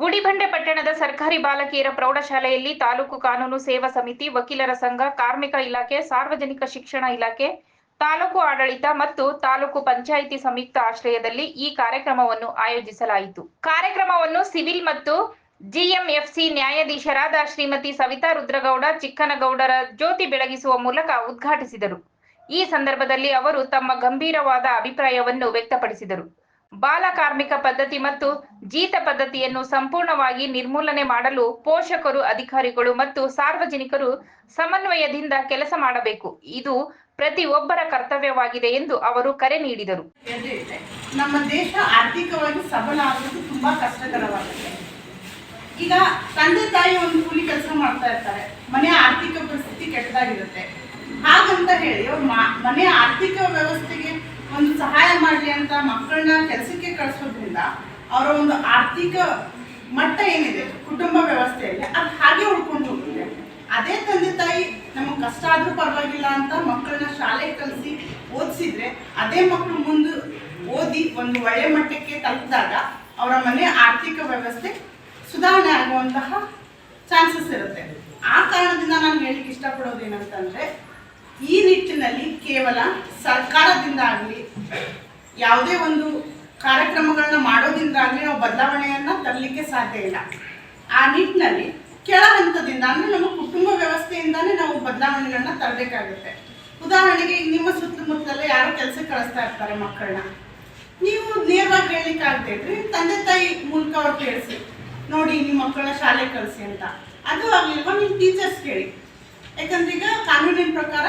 ಗುಡಿಬಂಡೆ ಪಟ್ಟಣದ ಸರ್ಕಾರಿ ಬಾಲಕಿಯರ ಪ್ರೌಢಶಾಲೆಯಲ್ಲಿ ತಾಲೂಕು ಕಾನೂನು ಸೇವಾ ಸಮಿತಿ ವಕೀಲರ ಸಂಘ, ಕಾರ್ಮಿಕ ಇಲಾಖೆ, ಸಾರ್ವಜನಿಕ ಶಿಕ್ಷಣ ಇಲಾಖೆ, ತಾಲೂಕು ಆಡಳಿತ ಮತ್ತು ತಾಲೂಕು ಪಂಚಾಯಿತಿ ಸಂಯುಕ್ತ ಆಶ್ರಯದಲ್ಲಿ ಈ ಕಾರ್ಯಕ್ರಮವನ್ನು ಆಯೋಜಿಸಲಾಯಿತು. ಕಾರ್ಯಕ್ರಮವನ್ನು ಸಿವಿಲ್ ಮತ್ತು ಜಿಎಂಎಫ್ಸಿ ನ್ಯಾಯಾಧೀಶರಾದ ಶ್ರೀಮತಿ ಸವಿತಾ ರುದ್ರಗೌಡ, ಚಿಕ್ಕನಗೌಡರ ಜ್ಯೋತಿ ಬೆಳಗಿಸುವ ಮೂಲಕ ಉದ್ಘಾಟಿಸಿದರು. ಈ ಸಂದರ್ಭದಲ್ಲಿ ಅವರು ತಮ್ಮ ಗಂಭೀರವಾದ ಅಭಿಪ್ರಾಯವನ್ನು ವ್ಯಕ್ತಪಡಿಸಿದರು. ಬಾಲ ಕಾರ್ಮಿಕ ಪದ್ಧತಿ ಮತ್ತು ಜೀತ ಪದ್ಧತಿಯನ್ನು ಸಂಪೂರ್ಣವಾಗಿ ನಿರ್ಮೂಲನೆ ಮಾಡಲು ಪೋಷಕರು, ಅಧಿಕಾರಿಗಳು ಮತ್ತು ಸಾರ್ವಜನಿಕರು ಸಮನ್ವಯದಿಂದ ಕೆಲಸ ಮಾಡಬೇಕು. ಇದು ಪ್ರತಿಯೊಬ್ಬರ ಕರ್ತವ್ಯವಾಗಿದೆ ಎಂದು ಅವರು ಕರೆ ನೀಡಿದರು. ನಮ್ಮ ದೇಶ ಆರ್ಥಿಕವಾಗಿ ಸಬಲ ಆಗೋದು ತುಂಬಾ ಕಷ್ಟಕರವಾಗಿದೆ ಈಗ ತಂದೆ ತಾಯಿ ಒಂದು ಕೂಲಿ ಕೆಲಸ ಮಾಡ್ತಾ ಇರ್ತಾರೆ. ಮನೆ ಆರ್ಥಿಕ ಪರಿಸ್ಥಿತಿ ಕೆಟ್ಟದಾಗಿರುತ್ತೆ. ಹಾಗಂತ ಹೇಳಿ ಮನೆ ಆರ್ಥಿಕ ವ್ಯವಸ್ಥೆಗೆ ಒಂದು ಸಹಾಯ ಮಾಡಲಿ ಅಂತ ಮಕ್ಕಳನ್ನ ಕೆಲಸಕ್ಕೆ ಕಳಿಸೋದ್ರಿಂದ ಅವರ ಒಂದು ಆರ್ಥಿಕ ಮಟ್ಟ ಏನಿದೆ, ಕುಟುಂಬ ವ್ಯವಸ್ಥೆಯಲ್ಲಿ ಅದು ಹಾಗೆ ಉಳ್ಕೊಂಡು ಹೋಗುತ್ತೆ ಅದೇ ತಂದೆ ತಾಯಿ ನಮಗೆ ಕಷ್ಟ ಆದರೂ ಪರವಾಗಿಲ್ಲ ಅಂತ ಮಕ್ಕಳನ್ನ ಶಾಲೆಗೆ ಕಲಿಸಿ ಓದಿಸಿದ್ರೆ ಅದೇ ಮಕ್ಕಳು ಮುಂದೆ ಓದಿ ಒಂದು ಒಳ್ಳೆ ಮಟ್ಟಕ್ಕೆ ತಲುಪಿದಾಗ ಅವರ ಮನೆ ಆರ್ಥಿಕ ವ್ಯವಸ್ಥೆ ಸುಧಾರಣೆ ಆಗುವಂತಹ ಚಾನ್ಸಸ್ ಇರುತ್ತೆ. ಆ ಕಾರಣದಿಂದ ನಾನು ಹೇಳಿಕ್ಕೆ ಇಷ್ಟಪಡೋದು ಏನಂತಂದ್ರೆ ಈ ನಿಟ್ಟಿನಲ್ಲಿ ಕೇವಲ ಸರ್ಕಾರದಿಂದ ಆಗಲಿ, ಯಾವುದೇ ಒಂದು ಕಾರ್ಯಕ್ರಮಗಳನ್ನ ಮಾಡೋದ್ರಿಂದ ಆಗಲಿ ನಾವು ಬದಲಾವಣೆಯನ್ನು ತರಲಿಕ್ಕೆ ಸಾಧ್ಯ ಇಲ್ಲ. ಆ ನಿಟ್ಟಿನಲ್ಲಿ ಕೆಳ ಹಂತದಿಂದ ಅಂದ್ರೆ ನಮ್ಮ ಕುಟುಂಬ ವ್ಯವಸ್ಥೆಯಿಂದಾನೇ ನಾವು ಬದಲಾವಣೆಗಳನ್ನ ತರಬೇಕಾಗುತ್ತೆ. ಉದಾಹರಣೆಗೆ ನಿಮ್ಮ ಸುತ್ತಮುತ್ತಲೇ ಯಾರೋ ಕೆಲಸ ಕಳಿಸ್ತಾ ಇರ್ತಾರೆ ಮಕ್ಕಳನ್ನ. ನೀವು ನೇರವಾಗಿ ಹೇಳಲಿಕ್ಕೆ ಆಗದೆ ತಂದೆ ತಾಯಿ ಮೂಲಕ ಅವ್ರು ಕೇಳಿಸಿ, ನೋಡಿ, ನಿಮ್ಮ ಮಕ್ಕಳನ್ನ ಶಾಲೆಗೆ ಕಳಿಸಿ ಅಂತ. ಅದು ಆಗ್ಲಿಲ್ವಾ? ನೀವು ಟೀಚರ್ಸ್ ಕೇಳಿ. ಯಾಕಂದ್ರೆ ಈಗ ಕಾನೂನಿನ ಪ್ರಕಾರ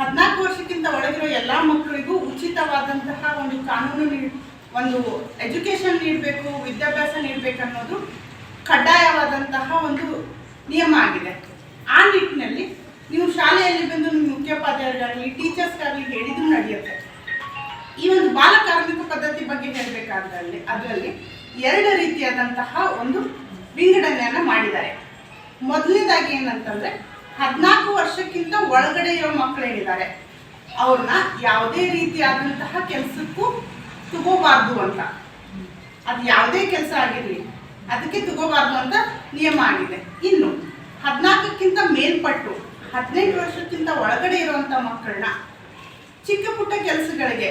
ಹದಿನಾಲ್ಕು ವರ್ಷಕ್ಕಿಂತ ಒಳಗಿರೋ ಎಲ್ಲ ಮಕ್ಕಳಿಗೂ ಉಚಿತವಾದಂತಹ ಒಂದು ಕಾನೂನು ನೀಡ್- ಒಂದು ಎಜುಕೇಷನ್ ನೀಡಬೇಕು, ವಿದ್ಯಾಭ್ಯಾಸ ನೀಡಬೇಕು ಅನ್ನೋದು ಕಡ್ಡಾಯವಾದಂತಹ ಒಂದು ನಿಯಮ ಆಗಿದೆ. ಆ ನಿಟ್ಟಿನಲ್ಲಿ ನೀವು ಶಾಲೆಯಲ್ಲಿ ಬಂದು ನಿಮ್ಮ ಮುಖ್ಯೋಪಾಧ್ಯಾಯರಿಗಾಗಲಿ, ಟೀಚರ್ಸ್ಗಾಗಲಿ ಹೇಳಿದ್ರು ನಡೆಯುತ್ತೆ. ಈ ಒಂದು ಬಾಲ ಕಾರ್ಮಿಕ ಪದ್ಧತಿ ಬಗ್ಗೆ ಹೇಳಬೇಕಾದಲ್ಲಿ ಅದರಲ್ಲಿ ಎರಡು ರೀತಿಯಾದಂತಹ ಒಂದು ವಿಂಗಡಣೆಯನ್ನು ಮಾಡಿದ್ದಾರೆ. ಮೊದಲನೇದಾಗಿ ಏನಂತಂದ್ರೆ ಹದಿನಾಲ್ಕು ವರ್ಷಕ್ಕಿಂತ ಒಳಗಡೆ ಇರೋ ಮಕ್ಕಳೇನಿದ್ದಾರೆ ಅವ್ರನ್ನ ಯಾವುದೇ ರೀತಿಯಾದಂತಹ ಕೆಲಸಕ್ಕೂ ತಗೋಬಾರ್ದು ಅಂತ. ಅದು ಯಾವುದೇ ಕೆಲಸ ಆಗಿರಲಿ, ಅದಕ್ಕೆ ತಗೋಬಾರ್ದು ಅಂತ ನಿಯಮ ಆಗಿದೆ. ಇನ್ನು ಹದಿನಾಲ್ಕಕ್ಕಿಂತ ಮೇಲ್ಪಟ್ಟು, ಹದಿನೆಂಟು ವರ್ಷಕ್ಕಿಂತ ಒಳಗಡೆ ಇರುವಂಥ ಮಕ್ಕಳನ್ನ ಚಿಕ್ಕ ಪುಟ್ಟ ಕೆಲಸಗಳಿಗೆ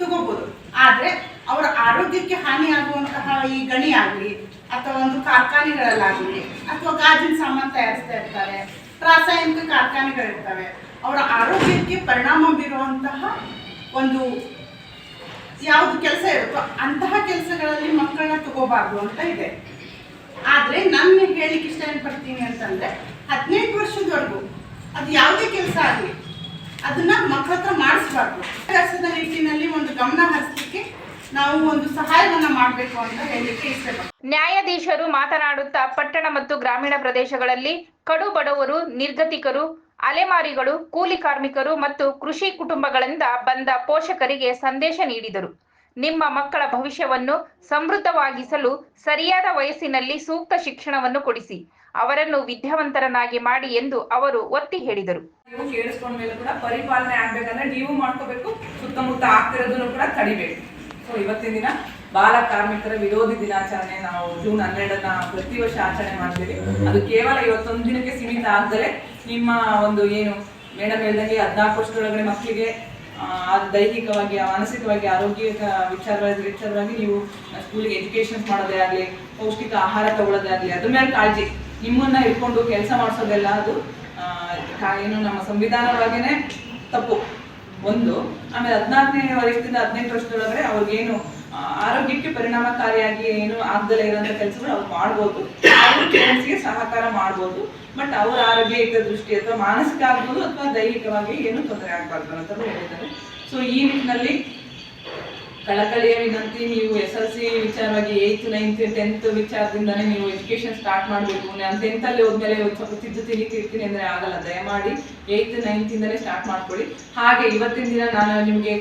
ತಗೋಬೋದು. ಆದರೆ ಅವರ ಆರೋಗ್ಯಕ್ಕೆ ಹಾನಿ ಆಗುವಂತಹ ಈ ಗಣಿ ಆಗಲಿ, ಅಥವಾ ಒಂದು ಕಾರ್ಖಾನೆಗಳಲ್ಲಾಗಲಿ, ಅಥವಾ ಗಾಜಿನ ಸಾಮಾನು ತಯಾರಿಸ್ತಾ ಇರ್ತಾರೆ ರಾಸಾಯನಿಕ ಕಾರ್ಖಾನೆಗಳಿರ್ತವೆ. ಅವರ ಆರೋಗ್ಯಕ್ಕೆ ಪರಿಣಾಮ ಬೀರುವಂತಹ ಒಂದು ಯಾವುದು ಕೆಲಸ ಇರುತ್ತೋ ಅಂತಹ ಕೆಲಸಗಳಲ್ಲಿ ಮಕ್ಕಳನ್ನ ತಗೋಬಾರ್ದು ಅಂತ ಇದೆ. ಆದರೆ ನಾನು ಹೇಳಿಕೆ ಇಷ್ಟ ಏನು ಪಡ್ತೀನಿ ಅಂತಂದರೆ ಹದಿನೆಂಟು ವರ್ಷದವರೆಗೂ ಅದು ಯಾವುದೇ ಕೆಲಸ ಆಗಲಿ, ಅದನ್ನ ಮಕ್ಕಳ ಹತ್ರ ಮಾಡಿಸ್ಬಾರ್ದು. ಕೆಲಸದ ನಿಟ್ಟಿನಲ್ಲಿ ಒಂದು ಗಮನ ಹರಿಸಲಿಕ್ಕೆ ನಾವು ಒಂದು ಸಹಾಯವನ್ನ ಮಾಡಬೇಕು ಅಂತ ಹೇಳಲಿಕ್ಕೆ ಇಷ್ಟಪಡ್ತೀನಿ. ನ್ಯಾಯಾಧೀಶರು ಮಾತನಾಡುತ್ತಾ ಪಟ್ಟಣ ಮತ್ತು ಗ್ರಾಮೀಣ ಪ್ರದೇಶಗಳಲ್ಲಿ ಕಡು ಬಡವರು ನಿರ್ಗತಿಕರು ಅಲೆಮಾರಿಗಳು ಕೂಲಿ ಕಾರ್ಮಿಕರು ಮತ್ತು ಕೃಷಿ ಕುಟುಂಬಗಳಿಂದ ಬಂದ ಪೋಷಕರಿಗೆ ಸಂದೇಶ ನೀಡಿದರು. ನಿಮ್ಮ ಮಕ್ಕಳ ಭವಿಷ್ಯವನ್ನು ಸಮೃದ್ಧವಾಗಿಸಲು ಸರಿಯಾದ ವಯಸ್ಸಿನಲ್ಲಿ ಸೂಕ್ತ ಶಿಕ್ಷಣವನ್ನು ಕೊಡಿಸಿ. ಅವರನ್ನು ವಿದ್ಯಾವಂತರನ್ನಾಗಿ ಮಾಡಿ ಎಂದು ಅವರು ಒತ್ತಿ ಹೇಳಿದರು. ನೀವು ಕೇಳಿಸ್ಕೊಂಡ ಮೇಲೆ ಕೂಡ ಪರಿಪಾಲನೆ ಆಗ್ಬೇಕಂದ್ರೆ ನೀವು ಮಾಡ್ಕೋಬೇಕು ಸುತ್ತಮುತ್ತ ಆಗ್ತಿರೋದನ್ನು ಕೂಡ ತಡಿಬೇಕು. ಸೊ ಇವತ್ತಿನ ದಿನ ಬಾಲ ಕಾರ್ಮಿಕರ ವಿರೋಧಿ ದಿನಾಚರಣೆ. ನಾವು ಜೂನ್ ಹನ್ನೆರಡನ್ನ ಪ್ರತಿ ವರ್ಷ ಆಚರಣೆ ಮಾಡ್ತೀವಿ. ಅದು ಕೇವಲ ಇವತ್ತೊಂದು ದಿನಕ್ಕೆ ಸೀಮಿತ ಆದರೆ ನಿಮ್ಮ ಒಂದು ಏನು, ಮೇಡಮ್ ಹೇಳ್ದಂಗೆ ಹದಿನಾಲ್ಕು ವರ್ಷದೊಳಗಡೆ ಮಕ್ಕಳಿಗೆ ದೈಹಿಕವಾಗಿ, ಮಾನಸಿಕವಾಗಿ ಆರೋಗ್ಯ ವಿಚಾರವಾಗಿ ವಿಚಾರವಾಗಿ ನೀವು ಸ್ಕೂಲಿಗೆ ಎಜುಕೇಶನ್ ಮಾಡೋದೇ ಆಗಲಿ, ಪೌಷ್ಟಿಕ ಆಹಾರ ತಗೊಳ್ಳೋದೇ ಆಗಲಿ, ಅದ್ರ ಮೇಲೆ ಕಾಳಜಿ. ನಿಮ್ಮನ್ನ ಇಟ್ಕೊಂಡು ಕೆಲಸ ಮಾಡಿಸೋದೆಲ್ಲ ಅದು ಏನು ನಮ್ಮ ಸಂವಿಧಾನವಾಗಿನೇ ತಪ್ಪು. ಒಂದು, ಆಮೇಲೆ ಹದಿನಾಲ್ಕನೇ ವಯಸ್ಸಿಂದ ಹದಿನೆಂಟು ವರ್ಷದೊಳಗಡೆ ಅವ್ರಿಗೇನು ಆರೋಗ್ಯಕ್ಕೆ ಪರಿಣಾಮಕಾರಿಯಾಗಿ ಏನು ಆಗ್ದಲೇ ಇರೋಂಥ ಕೆಲಸಗಳು ಅವ್ರು ಮಾಡ್ಬೋದು. parents ಸಹಕಾರ ಮಾಡ್ಬೋದು. ಬಟ್ ಅವ್ರ ಆರೋಗ್ಯ ಹಿತ ದೃಷ್ಟಿ ಅಥವಾ ಮಾನಸಿಕ ಆಗ್ಬೋದು ಅಥವಾ ದೈಹಿಕವಾಗಿ ಏನು ತೊಂದರೆ ಆಗ್ಬಾರ್ದು ಅಂತ ಹೇಳಿದ್ದಾರೆ ಸೊ ಈ ನಿಟ್ಟಿನಲ್ಲಿ ಕಳಕಳಿಯ ವಿನಂತಿ, ನೀವು ಎಸ್ ಎಲ್ ಸಿ ವಿಚಾರವಾಗಿ ಏಯ್ತ್ ನೈನ್ತ್ ಟೆಂತ್ ವಿಚಾರದಿಂದಾನೇ ನೀವು ಎಜುಕೇಶನ್ ಸ್ಟಾರ್ಟ್ ಮಾಡಬೇಕು. ನಾನು ಟೆಂತ್ ಅಲ್ಲಿ ಹೋದ್ಮೇಲೆ ಸ್ವಲ್ಪ ಸ್ವಲ್ಪ ತಿದ್ದುತ್ತೀನಿ ತಿರ್ತೀನಿ ಅಂದ್ರೆ ಆಗಲ್ಲ. ದಯಮಾಡಿ ಏಯ್ತ್ ನೈನ್ತ್ ಇಂದಲೇ ಸ್ಟಾರ್ಟ್ ಮಾಡ್ಕೊಳ್ಳಿ. ಹಾಗೆ ಇವತ್ತಿನ ದಿನ ನಾನು ನಿಮಗೆ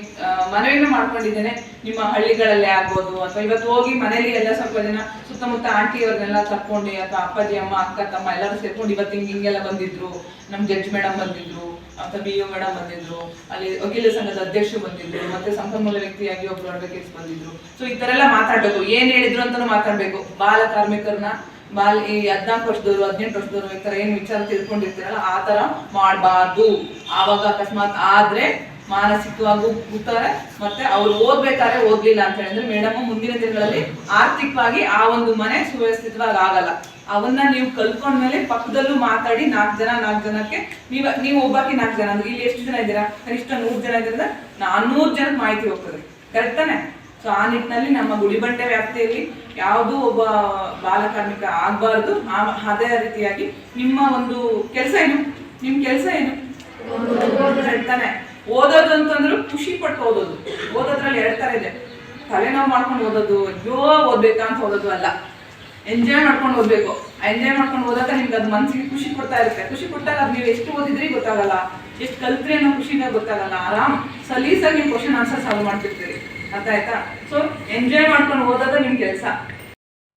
ಮನವಿನ ಮಾಡ್ಕೊಂಡಿದ್ದೇನೆ. ನಿಮ್ಮ ಹಳ್ಳಿಗಳಲ್ಲೇ ಆಗ್ಬೋದು ಅಥವಾ ಇವತ್ತು ಹೋಗಿ ಮನೇಲಿ ಎಲ್ಲ ಸ್ವಲ್ಪ ಜನ ಸುತ್ತಮುತ್ತ ಆಂಟಿ ಅವ್ರನ್ನೆಲ್ಲ ತಕ್ಕೊಂಡು ಅಥವಾ ಅಪ್ಪಾಜಿ, ಅಮ್ಮ, ಅಕ್ಕ, ತಮ್ಮ ಎಲ್ಲರೂ ಸೇರ್ಕೊಂಡು ಇವತ್ತು ಹಿಂಗೆ ಹಿಂಗೆಲ್ಲ ಬಂದಿದ್ರು. ನಮ್ಮ ಜಡ್ಜ್ ಮೇಡಮ್ ಬಂದಿದ್ರು, ಅಥವಾ ಬಿ ಯು ಮೇಡಮ್ ಬಂದಿದ್ರು, ಅಲ್ಲಿ ವಕೀಲ ಸಂಘದ ಅಧ್ಯಕ್ಷರು ಬಂದಿದ್ರು, ಮತ್ತೆ ಸಂಪನ್ಮೂಲ ವ್ಯಕ್ತಿಯಾಗಿ ಒಬ್ರು ಅಡ್ವೊಕೇಟ್ಸ್ ಬಂದಿದ್ರು. ಸೊ ಈ ತರ ಎಲ್ಲ ಮಾತಾಡ್ಬೇಕು. ಏನ್ ಹೇಳಿದ್ರು ಅಂತಾನು ಮಾತಾಡ್ಬೇಕು. ಬಾಲ ಕಾರ್ಮಿಕರನ್ನ, ಬಾಲ್ ಈ ಹದ್ನಾಲ್ಕು ವರ್ಷದವರು, ಹದಿನೆಂಟು ವರ್ಷದವರು ಈ ತರ ಏನ್ ವಿಚಾರ ತಿಳ್ಕೊಂಡಿರ್ತೀರಲ್ಲ, ಆ ತರ ಮಾಡಬಾರ್ದು. ಆವಾಗ ಅಕಸ್ಮಾತ್ ಆದ್ರೆ ಮಾನಸಿಕವಾಗಿ ಕೂತಾರೆ ಮತ್ತೆ ಅವ್ರು ಓದ್ಬೇಕಾದ್ರೆ ಓದ್ಲಿಲ್ಲ ಅಂತ ಹೇಳಿದ್ರೆ ಮೇಡಮ್ ಮುಂದಿನ ದಿನಗಳಲ್ಲಿ ಆರ್ಥಿಕವಾಗಿ ಆ ಒಂದು ಮನೆ ಸುವ್ಯವಸ್ಥಿತವಾಗಿ ಆಗಲ್ಲ ಅವನ್ನ ನೀವು ಕಲ್ತ್ಕೊಂಡ್ಮೇಲೆ ಪಕ್ಕದಲ್ಲೂ ಮಾತಾಡಿ ನಾಲ್ಕು ಜನ ನಾಲ್ಕು ಜನಕ್ಕೆ ನೀವ್ ನೀವು ಒಬ್ಬಕ್ಕೆ ನಾಲ್ಕು ಜನ. ಅಂದ್ರೆ ಇಲ್ಲಿ ಎಷ್ಟು ಜನ ಇದ್ದೀರಾ? ಕನಿಷ್ಠ ನೂರು ಜನ ಇದ್ರಿಂದ ನಾನ್ನೂರು ಜನಕ್ಕೆ ಮಾಹಿತಿ ಹೋಗ್ತದೆ. ಕರೆಕ್ಟ್ ತಾನೆ? ಸೊ ಆ ನಿಟ್ಟಿನಲ್ಲಿ ನಮ್ಮ ಗುಡಿಬಂಡೆ ವ್ಯಾಪ್ತಿಯಲ್ಲಿ ಯಾವುದೂ ಒಬ್ಬ ಬಾಲಕಾರ್ಮಿಕ ಆಗ್ಬಾರ್ದು. ಅದೇ ರೀತಿಯಾಗಿ ನಿಮ್ಮ ಒಂದು ಕೆಲಸ ಏನು? ನಿಮ್ ಕೆಲಸ ಏನು? ಹೇಳ್ತಾನೆ ಓದೋದು ಅಂತಂದ್ರೆ ಖುಷಿ ಪಟ್ಟು ಓದೋದು. ಓದೋದ್ರಲ್ಲಿ ಎರಡ್ ತರ ಇದೆ. ತಲೆನೋವು ಮಾಡ್ಕೊಂಡು ಓದೋದು, ಅಯ್ಯೋ, ಓದ್ಬೇಕಾ ಅಂತ ಓದೋದು ಅಲ್ಲ. ಎಂಜಾಯ್ ಮಾಡ್ಕೊಂಡು ಓದ್ಬೇಕು. ಎಂಜಾಯ್ ಮಾಡ್ಕೊಂಡು ಓದಾಗ ನಿಮ್ಗೆ ಅದು ಮನ್ಸಿಗೆ ಖುಷಿ ಕೊಡ್ತಾ ಇರುತ್ತೆ. ಖುಷಿ ಕೊಟ್ಟಾಗ ಅದು ನೀವು ಎಷ್ಟು ಓದಿದ್ರಿ ಗೊತ್ತಾಗಲ್ಲ. ಎಷ್ಟು ಕಲ್ತ್ರಿ ಅನ್ನೋ ಖುಷಿನ ಗೊತ್ತಾಗಲ್ಲ. ಆರಾಮ್ ಸಲೀಸಾಗಿ ನೀವು ಕ್ವಶನ್ ಆನ್ಸರ್ ಸಾಲ್ವ್ ಮಾಡ್ತಿರ್ತೀರಿ. ಅರ್ಥ ಆಯ್ತಾ? ಸೊ ಎಂಜಾಯ್ ಮಾಡ್ಕೊಂಡು ಓದೋದು ನಿಮ್ ಕೆಲಸ.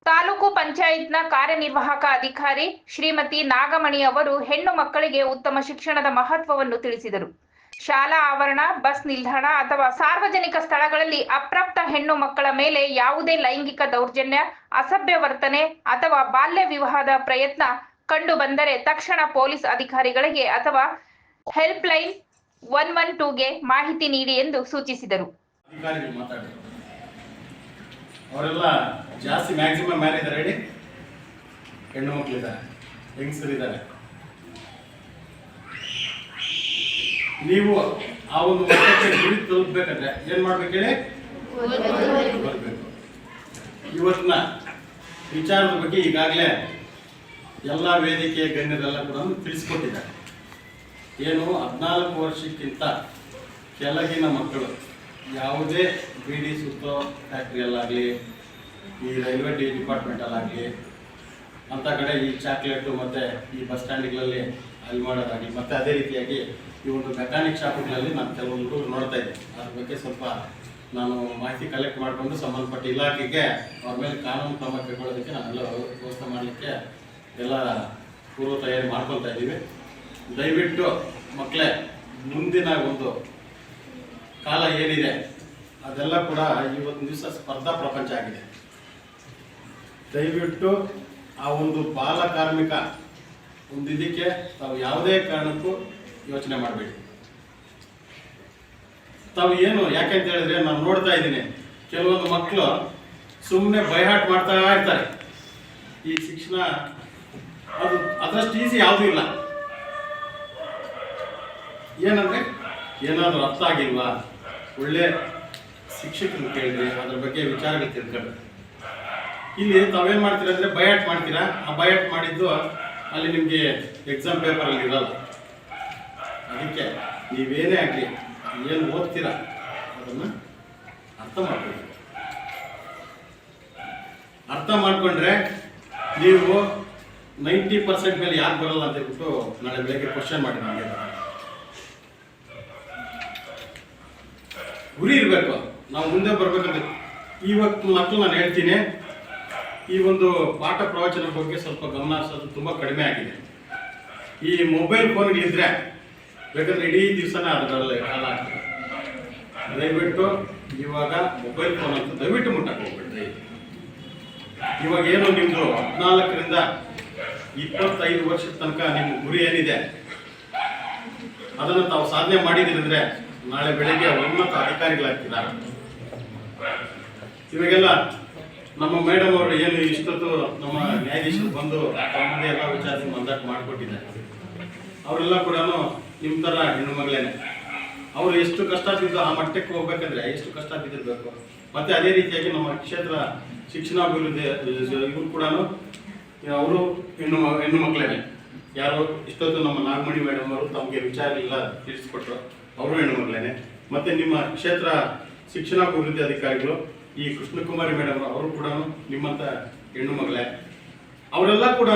ತಾಲೂಕು ಪಂಚಾಯತ್ನ ಕಾರ್ಯನಿರ್ವಾಹಕ ಅಧಿಕಾರಿ ಶ್ರೀಮತಿ ನಾಗಮಣಿ ಅವರು ಹೆಣ್ಣು ಮಕ್ಕಳಿಗೆ ಉತ್ತಮ ಶಿಕ್ಷಣದ ಮಹತ್ವವನ್ನು ತಿಳಿಸಿದರು. ಶಾಲಾ ಆವರಣ, ಬಸ್ ನಿಲ್ದಾಣ ಅಥವಾ ಸಾರ್ವಜನಿಕ ಸ್ಥಳಗಳಲ್ಲಿ ಅಪ್ರಾಪ್ತ ಹೆಣ್ಣು ಮಕ್ಕಳ ಮೇಲೆ ಯಾವುದೇ ಲೈಂಗಿಕ ದೌರ್ಜನ್ಯ, ಅಸಭ್ಯ ವರ್ತನೆ ಅಥವಾ ಬಾಲ್ಯ ವಿವಾಹದ ಪ್ರಯತ್ನ ಕಂಡು ಬಂದರೆ ತಕ್ಷಣ ಪೊಲೀಸ್ ಅಧಿಕಾರಿಗಳಿಗೆ ಅಥವಾ ಹೆಲ್ಪ್ ಲೈನ್ ಒನ್ ಒನ್ ಟೂಗೆ ಮಾಹಿತಿ ನೀಡಿ ಎಂದು ಸೂಚಿಸಿದರು. ಅವರೆಲ್ಲ ಜಾಸ್ತಿ ಮ್ಯಾಕ್ಸಿಮಮ್ ಹೇಳಿ? ಹೆಣ್ಣು ಮಕ್ಕಳಿದ್ದಾರೆ ಹೆಂಗಸರಿದ್ದಾರೆ? ನೀವು ಆ ಒಂದು ಮಟ್ಟಕ್ಕೆ ಗುರಿ ತಲುಪಬೇಕಂದ್ರೆ ಏನ್ ಮಾಡ್ಬೇಕು ಹೇಳಿ? ಬರ್ಬೇಕು. ಇವತ್ತಿನ ವಿಚಾರದ ಬಗ್ಗೆ ಈಗಾಗಲೇ ಎಲ್ಲ ವೇದಿಕೆ ಗಣ್ಯರೆಲ್ಲ ಕೂಡ ತಿಳಿಸ್ಕೊಟ್ಟಿದ್ದಾರೆ. ಏನು ಹದಿನಾಲ್ಕು ವರ್ಷಕ್ಕಿಂತ ಕೆಳಗಿನ ಮಕ್ಕಳು, ಯಾವುದೇ ಬಿಡಿ ಸುತ್ತ ಫ್ಯಾಕ್ಟ್ರಿಯಲ್ಲಾಗಲಿ ಈ ರೈಲ್ವೆ ಡಿಪಾರ್ಟ್ಮೆಂಟಲ್ಲಾಗಲಿ ಅಂಥ ಕಡೆ ಈ ಚಾಕ್ಲೇಟು ಮತ್ತು ಈ ಬಸ್ ಸ್ಟ್ಯಾಂಡ್ಗಳಲ್ಲಿ ಅಲ್ಲಿ ಮಾಡೋದಾಗಿ ಮತ್ತು ಅದೇ ರೀತಿಯಾಗಿ ಈ ಒಂದು ಮೆಕ್ಯಾನಿಕ್ ಶಾಪ್ಗಳಲ್ಲಿ ನಾನು ಕೆಲವೊಂದು ನೋಡ್ತಾ ಇದ್ದೆ. ಅದ್ರ ಬಗ್ಗೆ ಸ್ವಲ್ಪ ನಾನು ಮಾಹಿತಿ ಕಲೆಕ್ಟ್ ಮಾಡಿಕೊಂಡು ಸಂಬಂಧಪಟ್ಟ ಇಲಾಖೆಗೆ ಅವ್ರ ಮೇಲೆ ಕಾನೂನು ಕ್ರಮ ಕೈಗೊಳ್ಳೋದಕ್ಕೆ ನಾವೆಲ್ಲ ವ್ಯವಸ್ಥೆ ಮಾಡಲಿಕ್ಕೆ ಎಲ್ಲ ಪೂರ್ವ ತಯಾರಿ ಮಾಡ್ಕೊಳ್ತಾ ಇದ್ದೀವಿ. ದಯವಿಟ್ಟು ಮಕ್ಕಳೇ ಮುಂದಿನ ಒಂದು ಕಾಲ ಏನಿದೆ, ಅದೆಲ್ಲ ಕೂಡ ಇವತ್ತು ದಿವಸ ಸ್ಪರ್ಧಾ ಪ್ರಪಂಚ ಆಗಿದೆ. ದಯವಿಟ್ಟು ಆ ಒಂದು ಬಾಲ ಕಾರ್ಮಿಕ ಒಂದು ಇದಕ್ಕೆ ತಾವು ಯಾವುದೇ ಕಾರಣಕ್ಕೂ ಯೋಚನೆ ಮಾಡಬೇಡಿ. ತಾವು ಏನು ಯಾಕೆಂತ ಹೇಳಿದ್ರೆ ನಾನು ನೋಡ್ತಾ ಇದ್ದೀನಿ. ಕೆಲವೊಂದು ಮಕ್ಕಳು ಸುಮ್ಮನೆ ಬೈಹಾಟ್ ಮಾಡ್ತಾ ಇರ್ತಾರೆ. ಈ ಶಿಕ್ಷಣ, ಅದು ಅದರಷ್ಟು ಈಸಿ ಯಾವುದೂ ಇಲ್ಲ. ಏನಂದ್ರೆ, ಏನಾದರೂ ಅರ್ಥ ಆಗಿಲ್ವಾ? ಒಳ್ಳೆ ಶಿಕ್ಷಕರು ಕೇಳಿದ್ರೆ ಅದ್ರ ಬಗ್ಗೆ ವಿಚಾರಗಳು ತಿಳ್ಕೊಳ್ಬೇಕು. ಇಲ್ಲಿ ತಾವೇನ್ ಮಾಡ್ತೀರಾ ಅಂದ್ರೆ ಬಯಾಟ್ ಮಾಡ್ತೀರಾ? ಆ ಬಯಾಟ್ ಮಾಡಿದ್ದು ಅಲ್ಲಿ ನಿಮಗೆ ಎಕ್ಸಾಮ್ ಪೇಪರಲ್ಲಿ ಇರಲ್ಲ. ಅದಕ್ಕೆ ನೀವೇನೇ ಆಗಲಿ, ಏನು ಓದ್ತೀರಾ ಅದನ್ನ ಅರ್ಥ ಮಾಡ್ಕೊಳ್ಳಿ. ಅರ್ಥ ಮಾಡ್ಕೊಂಡ್ರೆ ನೀವು ನೈಂಟಿ ಪರ್ಸೆಂಟ್ ಮೇಲೆ ಯಾರು ಬರಲ್ಲ ಅಂತ ಹೇಳ್ಬಿಟ್ಟು ನಾಳೆ ಬೆಳಗ್ಗೆ ಕ್ವಶನ್ ಮಾಡಿ ನಮಗೆ. ಗುರಿ ಇರಬೇಕು. ನಾವು ಮುಂದೆ ಬರ್ಬೇಕಂತ ಇವತ್ತು ಮಕ್ಕಳು ನಾನು ಹೇಳ್ತೀನಿ. ಈ ಒಂದು ಪಾಠ ಪ್ರವಚನ ಬಗ್ಗೆ ಸ್ವಲ್ಪ ಗಮನ ಹರಿಸೋದು ತುಂಬ ಕಡಿಮೆ ಆಗಿದೆ. ಈ ಮೊಬೈಲ್ ಫೋನ್ಗಳಿದ್ರೆ ಬೇಕಾದ್ರೆ ಇಡೀ ದಿವಸನೇ ಅದರಲ್ಲಿ ಕಾಲ ಆಗ್ತದೆ ದಯವಿಟ್ಟು ಇವಾಗ ಮೊಬೈಲ್ ಫೋನ್ ಅಂತ ದಯವಿಟ್ಟು ಮುಟ್ಟಕ್ಕೆ ಹೋಗ್ಬಿಡ್ರಿ. ಇವಾಗ ಏನು ನಿಮ್ಮದು ಹದಿನಾಲ್ಕರಿಂದ ಇಪ್ಪತ್ತೈದು ವರ್ಷದ ತನಕ ನಿಮ್ಮ ಗುರಿ ಏನಿದೆ? ಅದನ್ನು ತಾವು ಸಾಧನೆ ಮಾಡಿದ್ದೀರಂದ್ರೆ ನಾಳೆ ಬೆಳಿಗ್ಗೆ ಉನ್ನತ ಅಧಿಕಾರಿಗಳಾಗ್ತಿದ್ದಾರೆ ಇವಾಗೆಲ್ಲ ನಮ್ಮ ಮೇಡಮ್ ಅವರು ಏನು ಇಷ್ಟೊತ್ತು ನಮ್ಮ ನ್ಯಾಯಾಧೀಶರು ಬಂದು ತಮ್ಮದೇ ಎಲ್ಲ ವಿಚಾರಿಸಿ ಮಂದಾಟ ಮಾಡಿಕೊಟ್ಟಿದ್ದಾರೆ. ಅವರೆಲ್ಲ ಕೂಡ ನಿಮ್ಮ ಥರ ಹೆಣ್ಣು ಮಗಳೇನೆ. ಅವರು ಎಷ್ಟು ಕಷ್ಟ ಬಿದ್ದು ಆ ಮಟ್ಟಕ್ಕೆ ಹೋಗ್ಬೇಕಂದ್ರೆ ಎಷ್ಟು ಕಷ್ಟ ಬಿದ್ದಿರಬೇಕು ಮತ್ತೆ ಅದೇ ರೀತಿಯಾಗಿ ನಮ್ಮ ಕ್ಷೇತ್ರ ಶಿಕ್ಷಣಾಭಿವೃದ್ಧಿ, ಇವರು ಕೂಡ ಅವರು ಹೆಣ್ಣು ಹೆಣ್ಣು ಮಕ್ಕಳೇನೆ ಯಾರು ಇಷ್ಟೊತ್ತು ನಮ್ಮ ನಾಗಮಣಿ ಮೇಡಮ್ ಅವರು ತಮಗೆ ವಿಚಾರ ಇಲ್ಲ ತಿಳಿಸ್ಕೊಟ್ರು. ಅವರು ಹೆಣ್ಣು ಮಗಳೇನೆ. ಮತ್ತೆ ನಿಮ್ಮ ಕ್ಷೇತ್ರ ಶಿಕ್ಷಣಾಭಿವೃದ್ಧಿ ಅಧಿಕಾರಿಗಳು ಈ ಕೃಷ್ಣಕುಮಾರಿ ಮೇಡಮ್ ಅವರು ಕೂಡ ನಿಮ್ಮಂತ ಹೆಣ್ಣು ಮಗಳೇ. ಅವರೆಲ್ಲ ಕೂಡ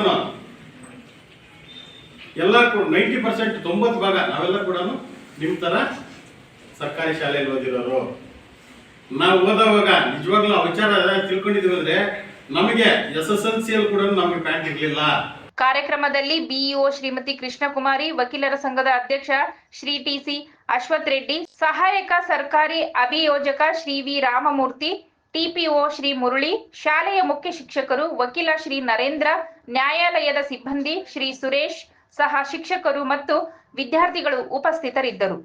ಎಲ್ಲ ನೈಂಟಿ ಪರ್ಸೆಂಟ್ ತೊಂಬತ್ತು ಭಾಗ ನಾವೆಲ್ಲ ಕೂಡ ನಿಮ್ಮ ಥರ ಸರ್ಕಾರಿ ಶಾಲೆಯಲ್ಲಿ ಓದಿರೋರು. ನಾವು ಓದೋವಾಗ ನಿಜವಾಗ್ಲೂ ವಿಚಾರ ತಿಳ್ಕೊಂಡಿದ್ವಿ ಅಂದ್ರೆ ನಮಗೆ ಎಸ್ ಎಸ್ ಎಲ್ ಸಿಯಲ್ಲಿ ಕೂಡ ನಮಗೆ ಪ್ಯಾಂಟ್ ಇರಲಿಲ್ಲ. ಕಾರ್ಯಕ್ರಮದಲ್ಲಿ ಬಿಇಒ ಶ್ರೀಮತಿ ಕೃಷ್ಣಕುಮಾರಿ, ವಕೀಲರ ಸಂಘದ ಅಧ್ಯಕ್ಷ ಶ್ರೀ ಟಿಸಿ ಅಶ್ವಥ್ ರೆಡ್ಡಿ, ಸಹಾಯಕ ಸರ್ಕಾರಿ ಅಭಿಯೋಜಕ ಶ್ರೀ ವಿ ರಾಮಮೂರ್ತಿ ಟಿಪಿಒ ಶ್ರೀ ಮುರಳಿ, ಶಾಲೆಯ ಮುಖ್ಯ ಶಿಕ್ಷಕರು ವಕೀಲ ಶ್ರೀ ನರೇಂದ್ರ, ನ್ಯಾಯಾಲಯದ ಸಿಬ್ಬಂದಿ ಶ್ರೀ ಸುರೇಶ್, ಸಹ ಶಿಕ್ಷಕರು ಮತ್ತು ವಿದ್ಯಾರ್ಥಿಗಳು ಉಪಸ್ಥಿತರಿದ್ದರು.